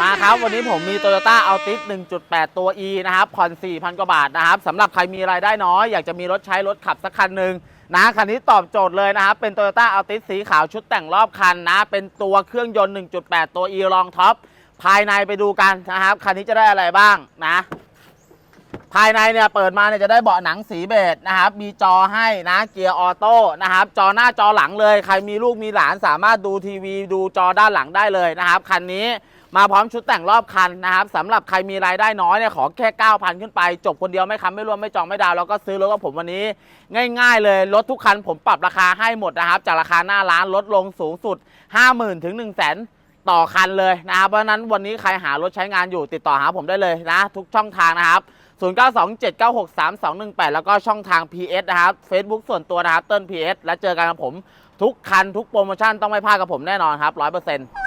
มาครับ วันนี้ผมมี Toyota Altis 1.8 ตัว E นะครับผ่อน4,000 กว่าบาทนะครับสำหรับใครมีรายได้น้อย อยากจะมีรถใช้รถขับสักคันหนึ่งนะคันนี้ตอบโจทย์เลยนะครับ เป็น Toyota Altis สีขาวชุดแต่งรอบคันนะ เป็นตัวเครื่องยนต์ 1.8 ตัว E รองท็อปภายในไปดูกันนะครับ คันนี้จะได้อะไรบ้างนะ ภายในเนี่ยเปิดมาเนี่ยจะได้เบาะหนังสีเบจนะครับ มีจอให้นะเกียร์ออโต้นะครับ จอหน้าจอหลังเลย ใครมีลูกมีหลานสามารถดูทีวี ดูจอด้านหลังได้เลยนะครับคันนี้ มาพร้อมชุดแต่งรอบคันนะครับสำหรับใครมีรายได้น้อยเนี่ยขอแค่ 9,000 ขึ้นไป จบคนเดียวไม่ค้ำไม่รวมไม่จองไม่ดาวแล้วก็ซื้อรถกับผมวันนี้ ง่าย ๆ เลยรถทุกคันผมปรับราคาให้หมดนะครับ จากราคาหน้าร้านลดลงสูงสุด 50,000 ถึง 1 0 0 0 0แต่อคันเลยนะครับเพราะฉะนั้นวันนี้ใครหารถใช้งานอยู่ติดต่อหาผมได้เลยนะ ทุกช่องทางนะครับ 0927963218 แล้วก็ช่องทาง PS นะครับ Facebook ส่วนตัวนะครับเติ้ล PS แล้วเจอกันกับผมทุกคันทุกโปรโมชั่นต้องไม่พลาดกับผมแน่นอนครับ100%